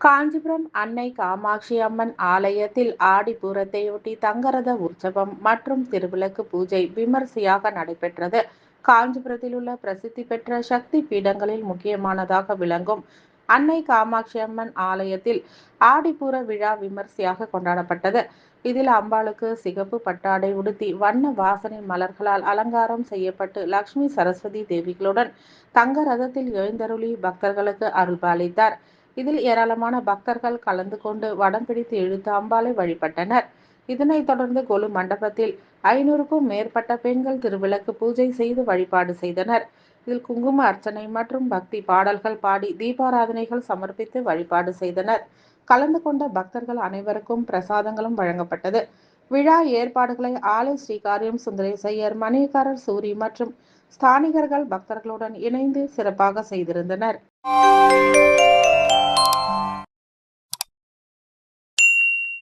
காஞ்சிபுரம் அன்னை காமாட்சி அம்மன் ஆலயத்தில் ஆடிப்பூரத்தையொட்டி தங்கரத உற்சவம் மற்றும் திருவிளக்கு பூஜை விமர்சையாக நடைபெற்றது. காஞ்சிபுரத்தில் உள்ள பிரசித்தி பெற்ற சக்தி பீடங்களில் முக்கியமானதாக விளங்கும் அன்னை காமாட்சி அம்மன் ஆலயத்தில் ஆடிப்பூர விழா விமர்சையாக கொண்டாடப்பட்டது. இதில் அம்பாளுக்கு சிகப்பு பட்டாடை உடுத்தி வண்ண வாசனை மலர்களால் அலங்காரம் செய்யப்பட்டு லக்ஷ்மி சரஸ்வதி தேவிகளுடன் தங்க ரதத்தில் எழுந்தருளி பக்தர்களுக்கு அருள்பாலித்தார். இதில் ஏராளமான பக்தர்கள் கலந்து கொண்டு வடம் பிடித்து இழுத்து அம்பாளை வழிபட்டனர். இதனைத் தொடர்ந்து கொலு மண்டபத்தில் ஐநூறுக்கும் மேற்பட்ட பெண்கள் திருவிளக்கு பூஜை செய்து வழிபாடு செய்தனர். இதில் குங்கும அர்ச்சனை மற்றும் பக்தி பாடல்கள் பாடி தீபாராதனைகள் சமர்ப்பித்து வழிபாடு செய்தனர். கலந்து கொண்ட பக்தர்கள் அனைவருக்கும் பிரசாதங்களும் வழங்கப்பட்டது. விழா ஏற்பாடுகளை ஆலை ஸ்ரீகாரியம் சுந்தரேசையர் மணியக்காரர் சூரி மற்றும் ஸ்தானிகர்கள் பக்தர்களுடன் இணைந்து சிறப்பாக செய்திருந்தனர்.